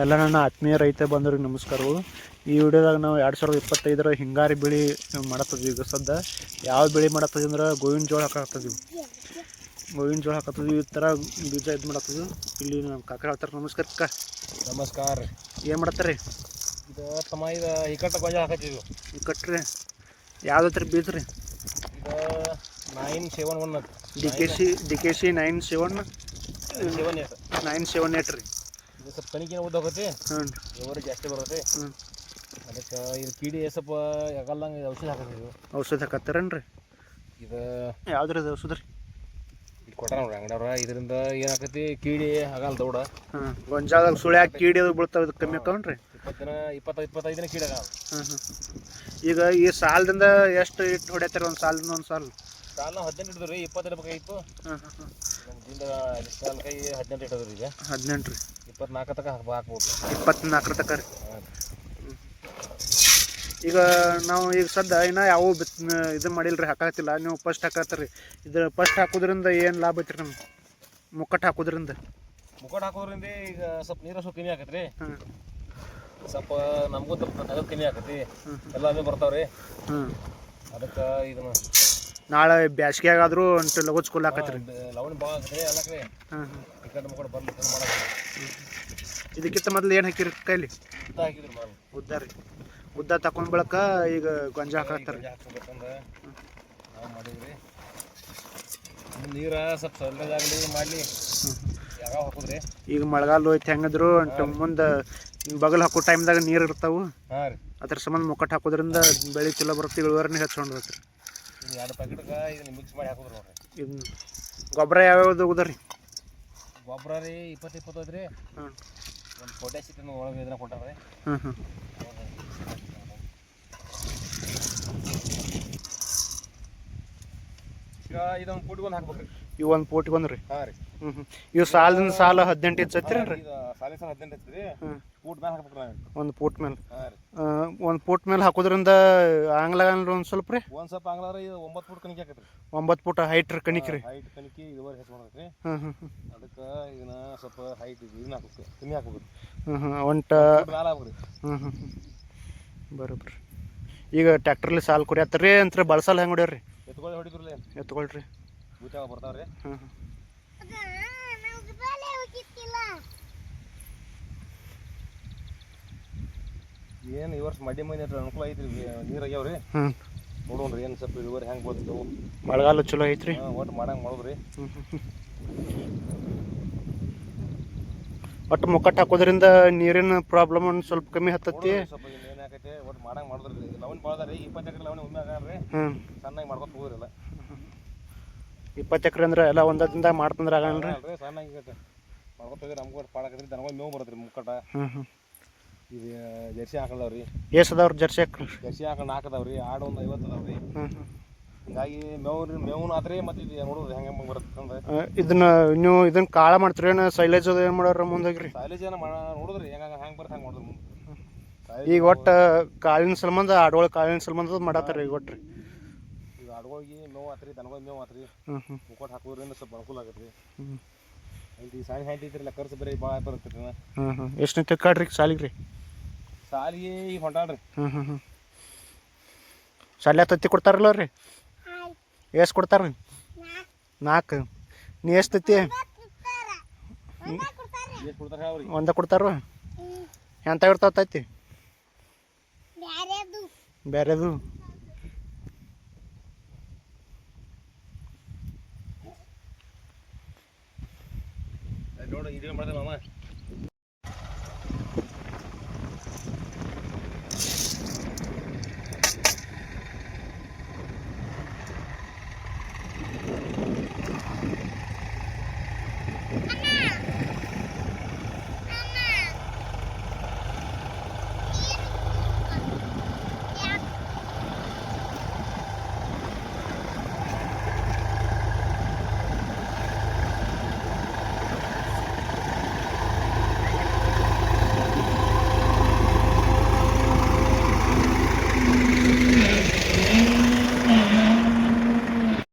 ಎಲ್ಲ ನನ್ನ ಆತ್ಮೀಯ ರೈತ ಬಂದವ್ರಿಗೆ ನಮಸ್ಕಾರಗಳು. ಈ ವಿಡಿಯೋದಾಗ ನಾವು ಎರಡು ಸಾವಿರದ ಇಪ್ಪತ್ತೈದರ ಹಿಂಗಾರಿ ಬೆಳೆ ಮಾಡತ್ತದ್ವಿ ಈಗ ಸದ್ದ ಯಾವ ಬೆಳೆ ಮಾಡತ್ತದ ಅಂದ್ರೆ ಗೋವಿನ ಜೋಳ ಹಾಕತ್ತದ್ವಿ ಗೋವಿನ ಜೋಳ ಹಾಕತ್ತೀವಿ ಈ ಥರ ಬೀಜ ಇದು ಮಾಡತ್ತದ್ವಿ ಇಲ್ಲಿ ನಮ್ಮ ಕಾಕ ಹೇಳ್ತಾರೆ ನಮಸ್ಕಾರ ಅಕ್ಕ ನಮಸ್ಕಾರ. ರೀ ಏನು ಮಾಡತ್ತಾರೆ? ಇದು ತಮ್ಮ ಇದು ಇಕ್ಕಟ್ಟ ಹಾಕತ್ತೀವಿ ಈ ಯಾವ್ದು ಯಾವ್ದತ್ರ ಬೀಜ ರೀ? ಇದು nine seven one D K C D K C nine seven seven eight. Nine seven eight ರೀ. ಸ್ವಲ್ಪ ತನಿಖೆ ಉದ್ದ ಹೋಗತಿ ಹ್ಞೂ ಇವರು ಜಾಸ್ತಿ ಬರುತ್ತೆ. ಹ್ಞೂ ಅದಕ್ಕೆ ಇದು ಕೀಡಿ ಸ್ವಲ್ಪ ಯಾಕಲ್ದಂಗೆ ಔಷಧಿ ಹಾಕತ್ತಿದ್ವು ಔಷಧ ಹಾಕತ್ತಾರೇನ್ರಿ? ಇದು ಯಾವ್ದು ರೀ ಔಷಧ. ರೀ ಇದು ಕೊಟ್ಟಾರ ನೋಡ್ರಿ ಅಂಗಡಿಯವ್ರ. ಇದರಿಂದ ಏನಾಕತಿ ಕೀಡಿ ಆಗಲ್ಲ ದೌಡ. ಗೊಂಜಾಲ ಸುಳಿ ಹಾಕಿ ಕೀಡಿ ಅದು ಬೀಳ್ತಾವೆ ಇದು ಕಮ್ಮಿ ಆಕವನ್ರಿ ಇಪ್ಪತ್ತು ದಿನ ಇಪ್ಪತ್ತೈದು ಇಪ್ಪತ್ತೈದು ದಿನ ಕೀಡಿ ಆಗಲ್ಲ. ಈಗ ಈ ಸಾಲದಿಂದ ಎಷ್ಟು ಇಟ್ಟು ಹೊಡ್ಯಾತಾರ ಒಂದು ಸಾಲದಿಂದ ಒಂದು ಸಾಲ? ಸಾಲ ಹದಿನೆಂಟು ಹಿಡಿದ್ರಿ ಇಪ್ಪತ್ತು ಇಡಬೇಕಾಗಿತ್ತು ಹಾಂ ಹಾಂ ಹಾಂ ಕೈ ಹದಿನೆಂಟು ಇಟ್ಟದ್ರಿ ಈಗ. ಹದಿನೆಂಟು ರೀ ಇಪ್ಪತ್ನಾಲ್ಕು ತನಕ ಹಾಕ್ ಹಾಕ್ಬೋದು. ಇಪ್ಪತ್ನಾಲ್ಕರ ತನಕ ರೀ. ಈಗ ನಾವು ಈಗ ಸದ್ದ ಇನ್ನ ಯಾವ ಬಿತ್ ಇದು ಮಾಡಿಲ್ಲ ರೀ ಹಾಕತ್ತಿಲ್ಲ ನೀವು ಫಸ್ಟ್ ಹಾಕತ್ತೀರಿ. ಇದು ಫಸ್ಟ್ ಹಾಕೋದ್ರಿಂದ ಏನು ಲಾಭ ಐತ್ರಿ ನಮ್ಗೆ? ಮುಕ್ಕಟ್ಟು ಹಾಕೋದ್ರಿಂದ. ಮುಕ್ಕಟ್ ಹಾಕೋದ್ರಿಂದ ಈಗ ಸ್ವಲ್ಪ ನೀರು ಸ್ವಲ್ಪ ಕಮ್ಮಿ ಆಗತ್ತೆ ರೀ ಸ್ವಲ್ಪ ನಮಗೂ ಸ್ವಲ್ಪ ನಗದು ಕಮ್ಮಿ ಆಗತ್ತೆ. ಎಲ್ಲ ಬರ್ತಾವ್ರಿ. ಹ್ಞೂ ಅದಕ್ಕೆ ಇದನ್ನ ನಾಳೆ ಬ್ಯಾಸ್ಗ್ಯಾಗಾದ್ರೂ ಅಂಟು ಲಗೋಜ್ ಸ್ಕೂಲ್ ಹಾಕತ್ರಿ. ಹಾಂ ಹಾಂ ಇದಕ್ಕಿಂತ ಮೊದಲು ಏನು ಹಾಕಿರಿ ಕೈಲಿ? ಉದ್ದ ರೀ. ಉದ್ದ ತಕೊಂಡ್ ಬಳಕ ಈಗ ಗೊಂಜಾಳ ಹಾಕತ್ತಾರೆ ನೀರ ಸ್ವಲ್ಪ ಸೊಳ್ಳೆದಾಗಲಿ ಮಾಡಲಿ. ಈಗ ಮಳೆಗಾಲ ಹೋಯ್ತು ಹೆಂಗದ್ರು ಅಂಟು ಮುಂದೆ ಬಗಲ್ ಹಾಕೋ ಟೈಮ್ದಾಗ ನೀರು ಇರ್ತಾವು. ಅದ್ರ ಸಂಬಂಧ ಮುಕ್ಕಟ್ಟು ಹಾಕೋದ್ರಿಂದ ಬೆಳೆ ಚಲೋ ಬರುತ್ತೆ ಇಳುವರಿನೇ ಹೆಚ್ಚು ಬರ್ತೈತೆ ಇದು ಎರಡು ಪ್ಯಾಕೆಟ್ಗೆ ಇದನ್ನ ಮಿಕ್ಸ್ ಮಾಡಿ ಹಾಕುದ್ರಿ ನೋಡ್ರಿ. ಗೊಬ್ಬರ ಯಾವ್ಯಾವ್ದು ಹೋಗುದ್ರಿ ಗೊಬ್ಬರ ರೀ ಇಪ್ಪತ್ತು ಇಪ್ಪತ್ತೈದು ರೀ. ಒಂದು ಪೊಟ್ಯಾಶ್ ಇತ್ತು ಒಳಗೆ ಇದನ್ನ ಕೊಟ್ಟಾರೆ ಹ್ಞೂ ಹ್ಞೂ ಈಗ ಇದೊಂದು ಪುಟ್ ಹಾಕ್ಬೇಕು ಇವು ಒಂದು ಪೋಟಿ ಬಂದ್ರಿ ಹಾಂ ರೀ. ಹ್ಞೂ ಹ್ಞೂ ಇವು ಸಾಲದಿಂದ ಸಾಲ ಹದಿನೆಂಟು ಇತ್ತು ರೀ ಇದು ಸಾಲಿ ಸಾಲ ಹದಿನೆಂಟು ಐತ್ರಿ. ಪೂಟ್ ನಾವು ಒಂದು ಪೋಟ್ ಮೇಲೆ ಹಾಂ ರೀ. ಒಂದು ಪೋಟ್ ಮೇಲೆ ಹಾಕೋದ್ರಿಂದ ಆಂಗ್ಲ ಒಂದು ಸ್ವಲ್ಪ ರೀ? ಒಂದು ಸ್ವಲ್ಪ ಅಂಗ್ಲಾರ ಇದು ಒಂಬತ್ತು ಫುಟ್ ಕಣಿಕೆ ಹಾಕತ್ರಿ ಒಂಬತ್ತು ಫುಟ್ ಹೈಟ್ ರೀ ಕಣಿಕ್ ರೀ. ಹೈಟ್ ಕಣಿಕೆ ಇದುವರೆ ಹೆಚ್ಚು ಮಾಡ್ಬೇಕ್ರಿ. ಹ್ಞೂ ಹ್ಞೂ ಹ್ಞೂ ಅದಕ್ಕೆ ಇದನ್ನ ಸ್ವಲ್ಪ ಹೈಟ್ ಇದನ್ನ ಹಾಕ್ಬೇಕು ಕಮ್ಮಿ ಹಾಕ್ಬೇಕು. ಹ್ಞೂ ಹ್ಞೂ ಒಂಟ ಮ್ಯಾಲ ಹ್ಞೂ ಹ್ಞೂ ಹ್ಞೂ ಬರೋಬ್ರಿ. ಈಗ ಟ್ಯಾಕ್ಟ್ರಲ್ಲಿ ಸಾಲ ಕುರಿಯತ್ತರಿ ಅಂತ ಬಳಸಲ್ಲ ಹೆಂಗೆ ಹೊಡ್ಯಾರ? ರೀ ಎತ್ಕೊಳ್ಳಿ ಹೊಡಿದ್ರಲ್ಲ? ಎತ್ಕೊಳ್ರಿ. ಬೂಚಾಗ ಬರ್ತಾವ್ರಿ? ಹ್ಞೂ ಏನು ಈ ವರ್ಷ ಮಡಿ ಮನೆ ಅನುಕೂಲ ಐತ್ರಿ ನೀರು ಆಗ್ಯಾವ್ರಿ ಹ್ಞೂ ನೋಡೋಣ್ರಿ ಏನು ಸ್ವಲ್ಪ ಇಳುವರಿ ಹೆಂಗೆ ಬರ್ತವು ಮಳೆಗಾಲ ಚಲೋ ಐತ್ರಿ. ಒಟ್ಟು ಮಾಡಂಗೆ ಮಾಡೋದ್ರಿ. ಒಟ್ಟು ಮುಕ್ಕಟ್ಟು ಹಾಕೋದ್ರಿಂದ ನೀರಿನ ಪ್ರಾಬ್ಲಮ್ ಒಂದು ಸ್ವಲ್ಪ ಕಮ್ಮಿ ಹತ್ತತಿ ನೋಡೋದ್ರಿ ಸ್ವಲ್ಪ ಏನು ಏನಾಕೈತೆ ಒಟ್ಟು ಮಾಡಂಗೆ ಮಾಡೋದ್ರಿ. ಲವನ್ ಭಾಳ ರೀ ಇಪ್ಪತ್ತು ಎಕರೆ ಲವನ್ ಒಮ್ಮೆ ರೀ ಹ್ಞೂ ಸಣ್ಣಗೆ ಮಾಡ್ಕೊತ ಹೋಗ್ರಿಲ್ಲ ಇಪ್ಪತ್ತು ಎಕರೆ ಅಂದ್ರೆ ಎಲ್ಲ ಒಂದದಿಂದ ಮಾಡ್ತಂದ್ರೆ ಆಗಲ್ಲ ರೀ ಅಲ್ರಿ ಸಣ್ಣಗೆ ಮಾಡ್ಕೊತ ಹೋಗಿ ನಮ್ಗೂ ಒಟ್ಟು ಪಾಡಕತ್ರಿ ದನಗಳು ಮೇವು ಬರುತ್ತೆ ಮುಕ್ಕಟ. ಹ್ಞೂ ಹ್ಞೂ ಇದು ಜರ್ಸಿ ಹಾಕಲ್ದಾವ್ರಿ. ಎಷ್ಟು ಅದಾವ್ರಿ ಜರ್ಸಿ ಹಾಕ್ರಿ? ಜರ್ಸಿ ಹಾಕೊಂಡು ಹಾಕದವ್ರಿ ಆಡು ಒಂದು ಐವತ್ತು ಅದಾವ್ರಿ. ಹ್ಞೂ ಹ್ಞೂ ಹಿಂಗಾಗಿ ಮೇವು ಮೇವು ಆದ್ರೆ ಮತ್ತೆ ಇದು ನೋಡೋದು ಹೆಂಗೆ ಹೆಂಗೆ ಬರುತ್ತೆ ಅಂದ್ರೆ. ಇದನ್ನ ನೀವು ಇದನ್ನ ಕಾಳ ಮಾಡ್ತೀರಿ ಏನು ಸೈಲೇಜ್ ಅದು ಏನು ಮಾಡೋರು ಮುಂದೆ ಹೋಗ್ರಿ ಸೈಲೇಜ್ ಏನೋ ಮಾಡ ನೋಡಿದ್ರಿ ಹೆಂಗೆ ಹೆಂಗೆ ಬರುತ್ತೆ ಹಂಗೆ ನೋಡಿದ್ರಿ ಮುಂದೆ. ಈಗ ಒಟ್ಟು ಕಾಳಿನ ಸಂಬಂಧ ಆಡೋಳ ಕಾಳಿನ ಸಂಬಂಧ ಮಾಡತ್ತಾರ ಈಗ ಒಟ್ರಿ. ಈಗ ಆಡುಗಳಿಗೆ ಮೇವು ಆತ್ರಿ ದನಗಳಿಗೆ ಮೇವು ಆತ್ರಿ. ಹ್ಞೂ ಹ್ಞೂ ಮುಕ್ಕೋಟ್ ಹಾಕೋದ್ರಿಂದ ಸ್ವಲ್ಪ ಅನುಕೂಲ ಆಗತ್ತೆ ಹ್ಞೂ ಈ ಸಣ್ಣ ಹ್ಯಾಂಟಿ ಐತ್ರಿಲ್ಲ ಖರ್ಚು ಬೇರೆ ಭಾಳ ಬರುತ್ತೆ ಹ್ಞೂ ಹ್ಞೂ ಎಷ್ಟು ತಿಕ್ಕಾಡ್ರಿ ಸಾಲಿಗೆ ರೀ? ಸಾಲಿಗೆ ಈಗ ಹೊಂಟಾಳ್ರಿ ಹ್ಞೂ ಹ್ಞೂ ಹ್ಞೂ ಸಾಲ್ಯ ತತ್ತಿ ಕೊಡ್ತಾರಲ್ಲ ರೀ ಎಷ್ಟು ಕೊಡ್ತಾರ ರೀ ನಾಲ್ಕು ನೀ ಎಷ್ಟು ತತ್ತಿ ಒಂದ ಕೊಡ್ತಾರ. ಎಂತ ಇರ್ತಾವ ತತ್ತಿ ಬೇರೆದು. ನೋಡಿ ಇದು ಮಾಡ್ದೆ ಮಾಮ.